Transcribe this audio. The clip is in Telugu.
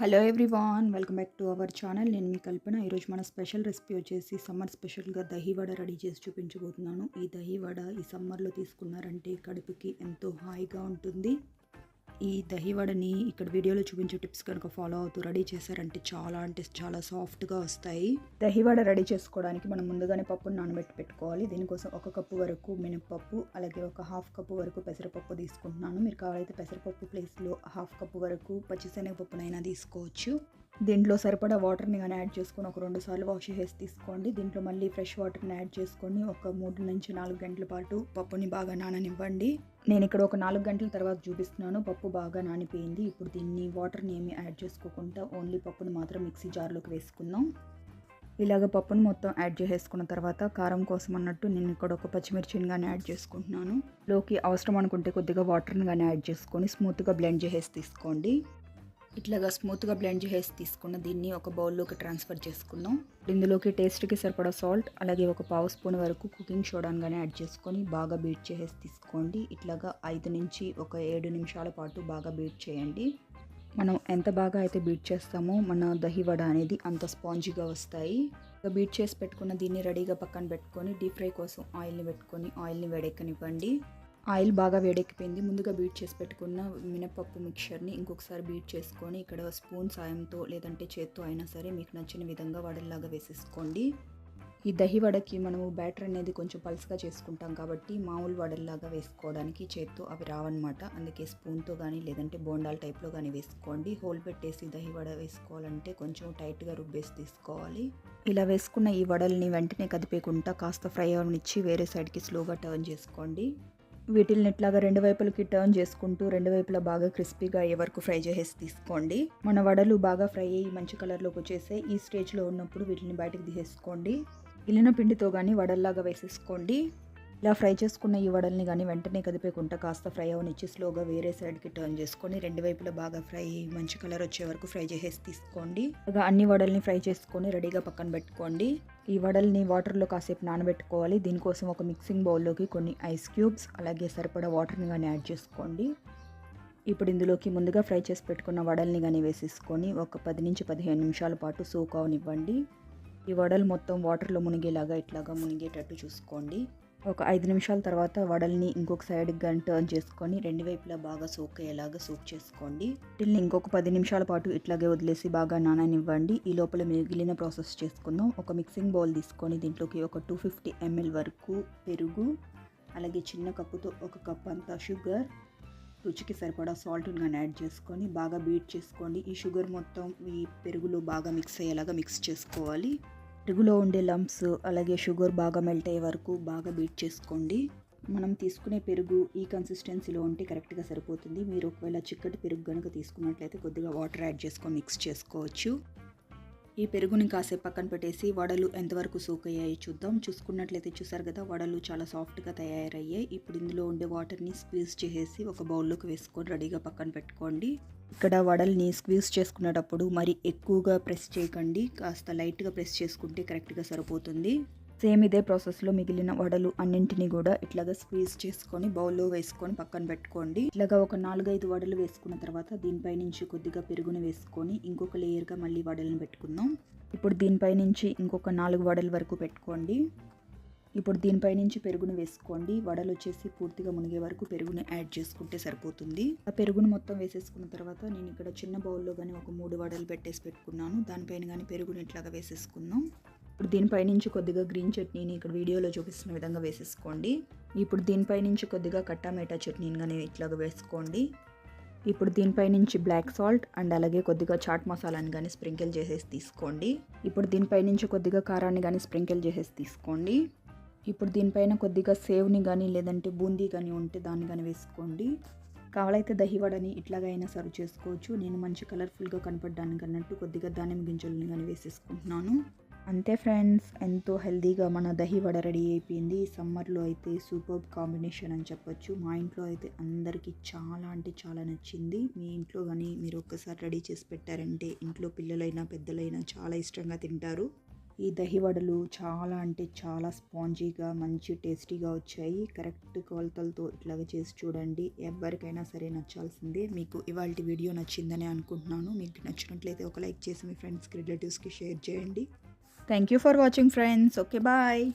Hello everyone welcome back to our channel. నేను మీ కల్పన. ఈరోజు మన స్పెషల్ రెసిపీ వచ్చేసి సమ్మర్ స్పెషల్గా దహీ వడ రెడీ చేసి చూపించబోతున్నాను. ఈ దహీ వడ ఈ సమ్మర్లో తీసుకున్నారంటే కడుపుకి ఎంతో హాయిగా ఉంటుంది. ఈ దహివడని ఇక్కడ వీడియోలో చూపించే టిప్స్ కనుక ఫాలో అవుతూ రెడీ చేశారంటే చాలా అంటే చాలా సాఫ్ట్గా వస్తాయి. దహివడ రెడీ చేసుకోవడానికి మనం ముందుగానే పప్పును నానబెట్టి పెట్టుకోవాలి. దీనికోసం ఒక కప్పు వరకు మినప్పప్పు అలాగే ఒక హాఫ్ కప్పు వరకు పెసరపప్పు తీసుకుంటున్నాను. మీరు కావాలైతే పెసరపప్పు ప్లేస్లో హాఫ్ కప్పు వరకు పచ్చిశనగపప్పునైనా తీసుకోవచ్చు. దీంట్లో సరిపడా వాటర్ని కానీ యాడ్ చేసుకొని ఒక రెండు సార్లు వాష్ చేసి తీసుకోండి. దీంట్లో మళ్ళీ ఫ్రెష్ వాటర్ని యాడ్ చేసుకొని ఒక మూడు నుంచి నాలుగు గంటల పాటు పప్పుని బాగా నాననివ్వండి. నేను ఇక్కడ ఒక నాలుగు గంటల తర్వాత చూపిస్తున్నాను. పప్పు బాగా నానిపోయింది. ఇప్పుడు దీన్ని వాటర్ని ఏమి యాడ్ చేసుకోకుండా ఓన్లీ పప్పుని మాత్రం మిక్సీ జార్లోకి వేసుకుందాం. ఇలాగ పప్పును మొత్తం యాడ్ చేసేసుకున్న తర్వాత కారం కోసం అన్నట్టు నేను ఇక్కడ ఒక పచ్చిమిర్చిని కానీ యాడ్ చేసుకుంటున్నాను. లోకి అవసరం అనుకుంటే కొద్దిగా వాటర్ని కానీ యాడ్ చేసుకొని స్మూత్గా బ్లెండ్ చేసేసి తీసుకోండి. ఇట్లాగా స్మూత్గా బ్లెండ్ చేసి తీసుకున్న దీన్ని ఒక బౌల్లోకి ట్రాన్స్ఫర్ చేసుకుందాం. ఇందులోకి టేస్ట్కి సరిపడా సాల్ట్ అలాగే ఒక పావు స్పూన్ వరకు కుకింగ్ సోడాని కానీ యాడ్ చేసుకొని బాగా బీట్ చేసేసి తీసుకోండి. ఇట్లాగా ఐదు నుంచి ఒక ఏడు నిమిషాల పాటు బాగా బీట్ చేయండి. మనం ఎంత బాగా అయితే బీట్ చేస్తామో మన దహి వడ అనేది అంత స్పాంజీగా వస్తాయి. బీట్ చేసి పెట్టుకున్న దీన్ని రెడీగా పక్కన పెట్టుకొని డీప్ ఫ్రై కోసం ఆయిల్ని పెట్టుకొని ఆయిల్ని వేడెక్కనివ్వండి. ఆయిల్ బాగా వేడెక్కిపోయింది. ముందుగా బీట్ చేసి పెట్టుకున్న మినపప్పు మిక్చర్ని ఇంకొకసారి బీట్ చేసుకొని ఇక్కడ స్పూన్ సాయంతో లేదంటే చేత్తో అయినా సరే మీకు నచ్చిన విధంగా వడల్లాగా వేసేసుకోండి. ఈ దహి వడకి మనము బ్యాటర్ అనేది కొంచెం పల్స్గా చేసుకుంటాం కాబట్టి మామూలు వడల్లాగా వేసుకోవడానికి చేత్తో అవి రావన్నమాట. అందుకే స్పూన్తో కానీ లేదంటే బోండాల్ టైప్లో కానీ వేసుకోండి. హోల్ పెట్టేసి దహి వడ వేసుకోవాలంటే కొంచెం టైట్గా రుబ్బేసి తీసుకోవాలి. ఇలా వేసుకున్న ఈ వడల్ని వెంటనే కదిపేకుండా కాస్త ఫ్రై అవనిచ్చి వేరే సైడ్కి స్లోగా టర్న్ చేసుకోండి. వీటిల్ని ఇట్లాగా రెండు వైపులకి టర్న్ చేసుకుంటూ రెండు వైపులా బాగా క్రిస్పీగా అయ్యే వరకు ఫ్రై చేసేసి తీసుకోండి. మన వడలు బాగా ఫ్రై అయ్యి మంచి కలర్లోకి వచ్చేసే ఈ స్టేజ్లో ఉన్నప్పుడు వీటిని బయటకు తీసేసుకోండి. ఇల్లిన పిండితో కానీ వడల్లాగా వేసేసుకోండి. ఇలా ఫ్రై చేసుకున్న ఈ వడల్ని కానీ వెంటనే కదిపేకుంటా కాస్త ఫ్రై అవనిచ్చి స్లోగా వేరే సైడ్కి టర్న్ చేసుకొని రెండు వైపులా బాగా ఫ్రై మంచి కలర్ వచ్చే వరకు ఫ్రై చేసేసి తీసుకోండి. ఇక అన్ని వడల్ని ఫ్రై చేసుకొని రెడీగా పక్కన పెట్టుకోండి. ఈ వడల్ని వాటర్లో కాసేపు నానబెట్టుకోవాలి. దీనికోసం ఒక మిక్సింగ్ బౌల్లోకి కొన్ని ఐస్ క్యూబ్స్ అలాగే సరిపడా వాటర్ని కానీ యాడ్ చేసుకోండి. ఇప్పుడు ఇందులోకి ముందుగా ఫ్రై చేసి పెట్టుకున్న వడల్ని కానీ వేసేసుకొని ఒక పది నుంచి పదిహేను నిమిషాల పాటు సోక్ అవనివ్వండి. ఈ వడలు మొత్తం వాటర్లో మునిగేలాగా ఇట్లాగా మునిగేటట్టు చూసుకోండి. ఒక ఐదు నిమిషాల తర్వాత వడల్ని ఇంకొక సైడ్కి కానీ టర్న్ చేసుకొని రెండు వైపులా బాగా సోక్ అయ్యేలాగా సోక్ చేసుకోండి. టిల్ ఇంకొక పది నిమిషాల పాటు ఇట్లాగే వదిలేసి బాగా నాననివ్వండి. ఈ లోపల మిగిలిన ప్రాసెస్ చేసుకుందాం. ఒక మిక్సింగ్ బౌల్ తీసుకొని దీంట్లోకి ఒక టూ ఫిఫ్టీ ఎంఎల్ వరకు పెరుగు అలాగే చిన్న కప్పుతో ఒక కప్ అంతా షుగర్ రుచికి సరిపడా సాల్ట్ కానీ యాడ్ చేసుకొని బాగా బీట్ చేసుకోండి. ఈ షుగర్ మొత్తం ఈ పెరుగులో బాగా మిక్స్ అయ్యేలాగా మిక్స్ చేసుకోవాలి. పెరుగులో ఉండే లంప్స్ అలాగే షుగర్ బాగా మెల్ట్ అయ్యే వరకు బాగా బీట్ చేసుకోండి. మనం తీసుకునే పెరుగు ఈ కన్సిస్టెన్సీలో ఉంటే కరెక్ట్గా సరిపోతుంది. మీరు ఒకవేళ చిక్కటి పెరుగు కనుక తీసుకున్నట్లయితే కొద్దిగా వాటర్ యాడ్ చేసుకొని మిక్స్ చేసుకోవచ్చు. ఈ పెరుగుని కాసేపు పక్కన పెట్టేసి వడలు ఎంతవరకు సోక్ అయ్యాయి చూద్దాం. చూసుకున్నట్లయితే చూసారు కదా వడలు చాలా సాఫ్ట్గా తయారయ్యాయి. ఇప్పుడు ఇందులో ఉండే వాటర్ని స్క్వీజ్ చేసేసి ఒక బౌల్లోకి వేసుకొని రెడీగా పక్కన పెట్టుకోండి. ఇక్కడ వడల్ని స్క్వీజ్ చేసుకునేటప్పుడు మరి ఎక్కువగా ప్రెస్ చేయకండి. కాస్త లైట్గా ప్రెస్ చేసుకుంటే కరెక్ట్గా సరిపోతుంది. సేమ్ ఇదే ప్రాసెస్లో మిగిలిన వడలు అన్నింటినీ కూడా ఇట్లాగా స్క్వీజ్ చేసుకొని బౌల్లో వేసుకొని పక్కన పెట్టుకోండి. ఇట్లాగా ఒక నాలుగైదు వడలు వేసుకున్న తర్వాత దీనిపై నుంచి కొద్దిగా పెరుగుని వేసుకొని ఇంకొక లేయర్గా మళ్ళీ వడలను పెట్టుకుందాం. ఇప్పుడు దీనిపై నుంచి ఇంకొక నాలుగు వడల వరకు పెట్టుకోండి. ఇప్పుడు దీనిపై నుంచి పెరుగును వేసుకోండి. వడలు వచ్చేసి పూర్తిగా మునిగే వరకు పెరుగును యాడ్ చేసుకుంటే సరిపోతుంది. ఆ పెరుగును మొత్తం వేసేసుకున్న తర్వాత నేను ఇక్కడ చిన్న బౌల్లో కానీ ఒక మూడు వడలు పెట్టేసి పెట్టుకున్నాను. దానిపైన కానీ పెరుగును ఇట్లాగా వేసేసుకుందాం. ఇప్పుడు దీనిపై నుంచి కొద్దిగా గ్రీన్ చట్నీని ఇక్కడ వీడియోలో చూపిస్తున్న విధంగా వేసేసుకోండి. ఇప్పుడు దీనిపై నుంచి కొద్దిగా కట్టామేటా చట్నీని కానీ ఇట్లాగా వేసుకోండి. ఇప్పుడు దీనిపై నుంచి బ్లాక్ సాల్ట్ అండ్ అలాగే కొద్దిగా చాట్ మసాలాని కానీ స్ప్రింకిల్ చేసేసి తీసుకోండి. ఇప్పుడు దీనిపై నుంచి కొద్దిగా కారాన్ని కానీ స్ప్రింకిల్ చేసేసి తీసుకోండి. ఇప్పుడు దీనిపైన కొద్దిగా సేవ్ని కానీ లేదంటే బూందీ కానీ ఉంటే దాన్ని కానీ వేసుకోండి. కావాలైతే దహివడని ఇట్లాగైనా సర్వ్ చేసుకోవచ్చు. నేను మంచి కలర్ఫుల్గా కనపడడానికి అన్నట్టు కొద్దిగా దానిమ్మ గింజలని కానీ వేసేసుకుంటున్నాను. అంతే ఫ్రెండ్స్ ఎంతో హెల్దీగా మన దహి వడ రెడీ అయిపోయింది. సమ్మర్లో అయితే సూపర్ కాంబినేషన్ అని చెప్పొచ్చు. మా ఇంట్లో అయితే అందరికీ చాలా అంటే చాలా నచ్చింది. మీ ఇంట్లో కానీ మీరు ఒక్కసారి రెడీ చేసి పెట్టారంటే ఇంట్లో పిల్లలైనా పెద్దలైనా చాలా ఇష్టంగా తింటారు. ఈ దహి వడలు చాలా అంటే చాలా స్పాంజీగా మంచి టేస్టీగా వచ్చాయి. కరెక్ట్ కొలతలతో ఇట్లాగ చేసి చూడండి. ఎవరికైనా సరే నచ్చాల్సిందే. మీకు ఇవాళ వీడియో నచ్చిందని అనుకుంటున్నాను. మీకు నచ్చినట్లయితే ఒక లైక్ చేసి మీ ఫ్రెండ్స్కి రిలేటివ్స్కి షేర్ చేయండి. Thank you for watching friends. Okay, bye.